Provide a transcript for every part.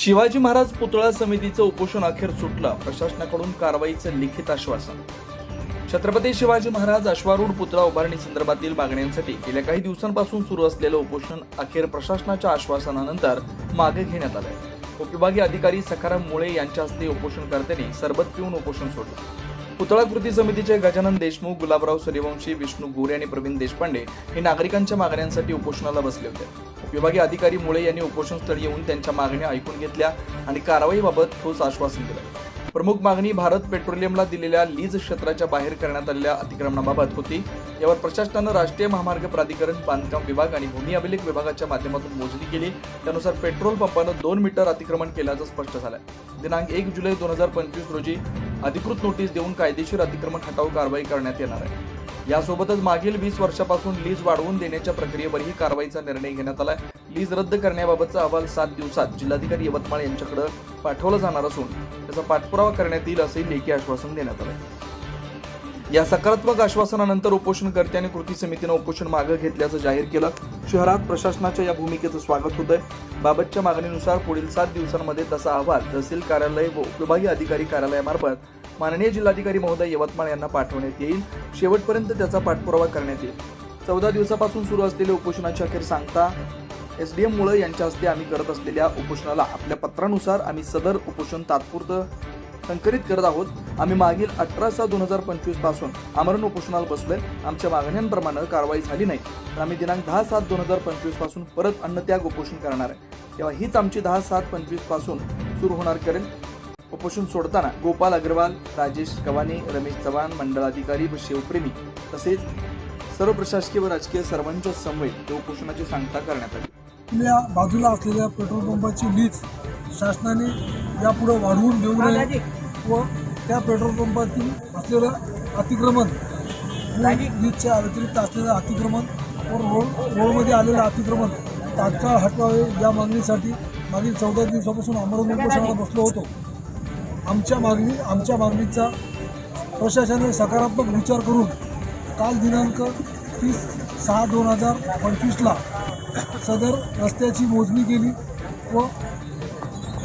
शिवाजी महाराज पुतळा समितीचं उपोषण अखेर सुटलं. प्रशासनाकडून कारवाईचं लिखित आश्वासन. छत्रपती शिवाजी महाराज अश्वारूढ पुतळा उभारणी संदर्भातील मागण्यांसाठी गेल्या काही दिवसांपासून सुरू असलेलं उपोषण अखेर प्रशासनाच्या आश्वासनानंतर मागे घेण्यात आलंय. उपविभागीय अधिकारी सखाराम मुळे यांच्या हस्ते उपोषणकर्त्यांनी सरबत पिऊन उपोषण सोडलं. पुतळा कृती समितीचे गजानन देशमुख गुलाबराव सूर्यवंशी विष्णू गोरे आणि प्रवीण देशपांडे हे नागरिकांच्या मागण्यांसाठी उपोषणाला बसले होते. विभागीय अधिकारी मुळे यांनी उपोषण स्थळी येऊन त्यांच्या मागण्या ऐकून घेतल्या आणि कारवाईबाबत ठोस आश्वासन दिलं. प्रमुख मागणी भारत पेट्रोलियमला दिलेल्या लीज क्षेत्राच्या बाहेर करण्यात आलेल्या अतिक्रमणाबाबत होती. यावर प्रशासनानं राष्ट्रीय महामार्ग प्राधिकरण बांधकाम विभाग आणि भूमी अभिलेख विभागाच्या माध्यमातून मोजणी केली. त्यानुसार पेट्रोल पंपानं दोन मीटर अतिक्रमण केल्याचं स्पष्ट झालंय. दिनांक एक जुलै दोन हजार पंचवीस रोजी अधिकृत नोटीस देऊन कायदेशीर अतिक्रमण हटाव कारवाई करण्यात येणार आहे. यासोबतच मागील वीस वर्षापासून लीज वाढवून देण्याच्या प्रक्रियेवरही कारवाईचा निर्णय घेण्यात आला लीज रद्द करण्याबाबतचा अहवाल सात दिवसात जिल्हाधिकारी यवतमाळ यांच्याकडे पाठवला जाणार असून त्याचा पाठपुरावा करण्यात येईल असंही लेखी आश्वासन देण्यात आलं या सकारात्मक आश्वासनानंतर उपोषणकर्त्यांनी कृती समितीनं उपोषण मागे घेतल्याचं जाहीर केलं. शहरात प्रशासनाच्या या भूमिकेचं स्वागत होत आहे बाबतच्या मागणीनुसार पुढील सात दिवसांमध्ये तसा अहवाल तहसील कार्यालय व उपविभागीय अधिकारी कार्यालयामार्फत माननीय जिल्हाधिकारी महोदय यवतमाळ यांना पाठवण्यात येईल. शेवटपर्यंत त्याचा पाठपुरावा करण्यात येईल. चौदा दिवसापासून सुरू असलेल्या उपोषणाची अखेर सांगता एस डी एम मुळे यांच्या हस्ते आम्ही करत असलेल्या उपोषणाला आपल्या पत्रानुसार आम्ही सदर उपोषण तात्पुरतं संकलित करत आहोत. आम्ही मागील अठरा सहा दोन हजार पंचवीसपासून आमरण उपोषणाला बसलोय. आमच्या मागण्यांप्रमाणे कारवाई झाली नाही. तर आम्ही दिनांक दहा सात दोन हजार पंचवीसपासून परत अन्नत्याग उपोषण करणार आहे. तेव्हा हीच आमची दहा सात पंचवीसपासून सुरू होणार करेल. उपोषण सोडताना गोपाल अग्रवाल राजेश कवानी रमेश चव्हाण मंडळाधिकारी व शिवप्रेमी तसेच सर्व प्रशासकीय व राजकीय सर्वांच्या समवेत या उपोषणाची सांगता करण्यात आली. आपल्या बाजूला असलेल्या पेट्रोल पंपाची लीज शासनाने यापुढे वाढवून देऊ नये व त्या पेट्रोल पंपातील असलेलं अतिक्रमण लीजच्या व्यतिरिक्त असलेलं अतिक्रमण व रोड रोडमध्ये आलेलं अतिक्रमण तात्काळ हटवावे या मागणीसाठी मागील चौदा दिवसापासून आमरण उपोषणाला बसलो होतो. आमच्या मागणी आमच्या मागणीचा प्रशासनाने सकारात्मक विचार करून काल दिनांक तीस सहा दोन हजार पंचवीसला सदर रस्त्याची मोजणी केली व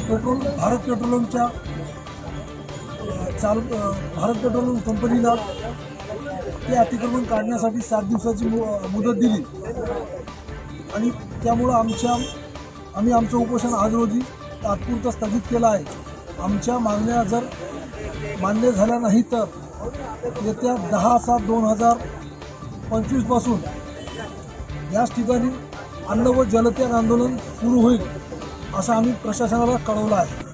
पेट्रोल भारत पेट्रोलियमच्या चाल भारत पेट्रोलियम कंपनीला ते अतिक्रमण काढण्यासाठी सात दिवसाची मु मुदत दिली. आणि त्यामुळं आमच्या आम्ही आमचं उपोषण आज रोजी तात्पुरतं स्थगित केलं आहे. आमच्या मागण्या जर मान्य झाल्या नाही तर येत्या दहा सात दोन हजार पंचवीसपासून याच ठिकाणी अन्न व जलत्याग आंदोलन सुरू होईल असं आम्ही प्रशासनाला कळवलं आहे.